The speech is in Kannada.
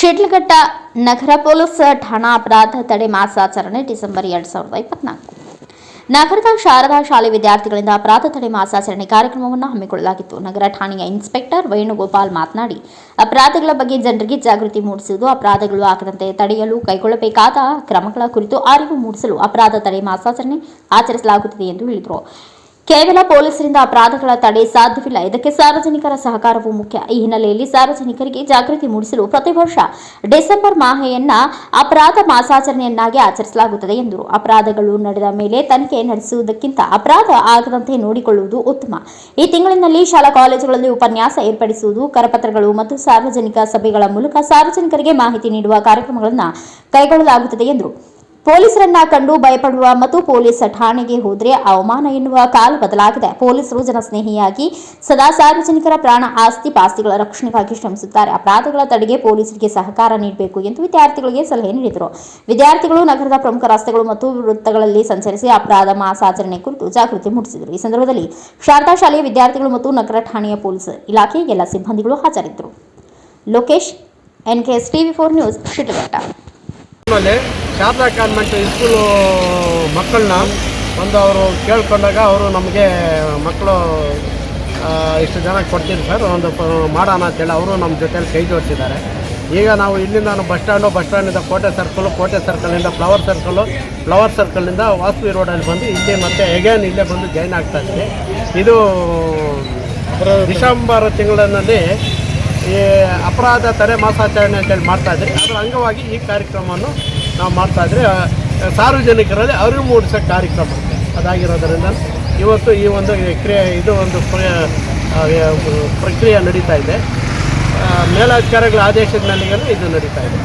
ಶಿಡ್ಲಘಟ್ಟ ನಗರ ಪೊಲೀಸ್ ಠಾಣಾ ಅಪರಾಧ ತಡೆ ಮಾಸಾಚರಣೆ ಡಿಸೆಂಬರ್ ಎರಡ್ ಸಾವಿರದ ಇಪ್ಪತ್ನಾಲ್ಕು. ನಗರದ ಶಾರದಾ ಶಾಲೆ ವಿದ್ಯಾರ್ಥಿಗಳಿಂದ ಅಪರಾಧ ತಡೆ ಮಾಸಾಚರಣೆ ಕಾರ್ಯಕ್ರಮವನ್ನು ಹಮ್ಮಿಕೊಳ್ಳಲಾಗಿತ್ತು. ನಗರ ಠಾಣೆಯ ಇನ್ಸ್ಪೆಕ್ಟರ್ ವೇಣುಗೋಪಾಲ್ ಮಾತನಾಡಿ, ಅಪರಾಧಗಳ ಬಗ್ಗೆ ಜನರಿಗೆ ಜಾಗೃತಿ ಮೂಡಿಸುವುದು, ಅಪರಾಧಗಳು ಆಗದಂತೆ ತಡೆಯಲು ಕೈಗೊಳ್ಳಬೇಕಾದ ಕ್ರಮಗಳ ಕುರಿತು ಅರಿವು ಮೂಡಿಸಲು ಅಪರಾಧ ತಡೆ ಮಾಸಾಚರಣೆ ಆಚರಿಸಲಾಗುತ್ತದೆ ಎಂದು ಹೇಳಿದರು. ಕೇವಲ ಪೊಲೀಸರಿಂದ ಅಪರಾಧಗಳ ತಡೆ ಸಾಧ್ಯವಿಲ್ಲ. ಇದಕ್ಕೆ ಸಾರ್ವಜನಿಕರ ಸಹಕಾರವು ಮುಖ್ಯ. ಈ ಹಿನ್ನೆಲೆಯಲ್ಲಿ ಸಾರ್ವಜನಿಕರಿಗೆ ಜಾಗೃತಿ ಮೂಡಿಸಲು ಪ್ರತಿ ವರ್ಷ ಡಿಸೆಂಬರ್ ಮಾಹೆಯನ್ನ ಅಪರಾಧ ಮಾಸಾಚರಣೆಯನ್ನಾಗಿ ಆಚರಿಸಲಾಗುತ್ತದೆ ಎಂದರು. ಅಪರಾಧಗಳು ನಡೆದ ಮೇಲೆ ತನಿಖೆ ನಡೆಸುವುದಕ್ಕಿಂತ ಅಪರಾಧ ಆಗದಂತೆ ನೋಡಿಕೊಳ್ಳುವುದು ಉತ್ತಮ. ಈ ತಿಂಗಳಿನಲ್ಲಿ ಶಾಲಾ ಕಾಲೇಜುಗಳಲ್ಲಿ ಉಪನ್ಯಾಸ ಏರ್ಪಡಿಸುವುದು, ಕರಪತ್ರಗಳು ಮತ್ತು ಸಾರ್ವಜನಿಕ ಸಭೆಗಳ ಮೂಲಕ ಸಾರ್ವಜನಿಕರಿಗೆ ಮಾಹಿತಿ ನೀಡುವ ಕಾರ್ಯಕ್ರಮಗಳನ್ನು ಕೈಗೊಳ್ಳಲಾಗುತ್ತದೆ ಎಂದರು. ಪೊಲೀಸರನ್ನ ಕಂಡು ಭಯಪಡುವ ಮತ್ತು ಪೊಲೀಸ್ ಠಾಣೆಗೆ ಹೋದ್ರೆ ಅವಮಾನ ಎನ್ನುವ ಕಾಲ ಬದಲಾಗಿದೆ. ಪೊಲೀಸರು ಜನಸ್ನೇಹಿಯಾಗಿ ಸದಾ ಸಾರ್ವಜನಿಕರ ಪ್ರಾಣ ಆಸ್ತಿ ಪಾಸ್ತಿಗಳ ರಕ್ಷಣೆಗಾಗಿ ಶ್ರಮಿಸುತ್ತಾರೆ. ಅಪರಾಧಗಳ ತಡೆಗೆ ಪೊಲೀಸರಿಗೆ ಸಹಕಾರ ನೀಡಬೇಕು ಎಂದು ವಿದ್ಯಾರ್ಥಿಗಳಿಗೆ ಸಲಹೆ ನೀಡಿದರು. ವಿದ್ಯಾರ್ಥಿಗಳು ನಗರದ ಪ್ರಮುಖ ರಸ್ತೆಗಳು ಮತ್ತು ವೃತ್ತಗಳಲ್ಲಿ ಸಂಚರಿಸಿ ಅಪರಾಧ ಮಾಸಾಚರಣೆ ಕುರಿತು ಜಾಗೃತಿ ಮೂಡಿಸಿದರು. ಈ ಸಂದರ್ಭದಲ್ಲಿ ಶಾರದಾ ಶಾಲೆಯ ವಿದ್ಯಾರ್ಥಿಗಳು ಮತ್ತು ನಗರ ಠಾಣೆಯ ಪೊಲೀಸ್ ಇಲಾಖೆಯ ಎಲ್ಲ ಸಿಬ್ಬಂದಿಗಳು ಹಾಜರಿದ್ದರು. Lokesh, NKS TV four news ಆಮೇಲೆ ಶಾರದಾ ಕಾನ್ವೆಂಟ್ ಸ್ಕೂಲು ಮಕ್ಕಳನ್ನ ಒಂದು ಅವರು ಕೇಳ್ಕೊಂಡಾಗ ಅವರು ನಮಗೆ ಮಕ್ಕಳು ಇಷ್ಟು ಜನ ಕೊಡ್ತೀನಿ ಸರ್, ಒಂದು ಮಾಡೋಣ ಅಂತೇಳಿ ಅವರು ನಮ್ಮ ಜೊತೆಯಲ್ಲಿ ಕೈ ಜೋಡಿಸಿದ್ದಾರೆ. ಈಗ ನಾವು ಇಲ್ಲಿಂದ ನಾವು ಬಸ್ ಸ್ಟ್ಯಾಂಡು ಬಸ್ ಸ್ಟ್ಯಾಂಡಿಂದ ಕೋಟೆ ಸರ್ಕಲು ಕೋಟೆ ಸರ್ಕಲಿಂದ ಫ್ಲವರ್ ಸರ್ಕಲು ಫ್ಲವರ್ ಸರ್ಕಲಿಂದ ವಾಸವಿ ರೋಡಲ್ಲಿ ಬಂದು ಇಲ್ಲಿ ಮತ್ತೆ ಎಗೇನ್ ಇಲ್ಲೇ ಬಂದು ಜಾಯ್ನ್ ಆಗ್ತಾ ಇದೆ ಇದು ಡಿಸೆಂಬರ್ ತಿಂಗಳಲ್ಲಿ ಈ ಅಪರಾಧ ತಡೆ ಮಾಸಾಚರಣೆ ಅಂತೇಳಿ ಮಾಡ್ತಾ ಇದ್ದೀವಿ ಅದರ ಅಂಗವಾಗಿ ಈ ಕಾರ್ಯಕ್ರಮವನ್ನು ನಾವು ಮಾಡ್ತಾ ಇದ್ರೆ ಸಾರ್ವಜನಿಕರಲ್ಲಿ ಅರಿವು ಮೂಡಿಸೋ ಕಾರ್ಯಕ್ರಮ ಅದಾಗಿರೋದರಿಂದ ಇವತ್ತು ಈ ಒಂದು ಕ್ರಿಯೆ, ಇದು ಒಂದು ಪ್ರಕ್ರಿಯೆ ನಡೀತಾ ಇದೆ. ಮೇಲಾಧಿಕಾರಿಗಳ ಆದೇಶದ ಮೇಲೆಗೆ ಇದು ನಡೀತಾ ಇದೆ.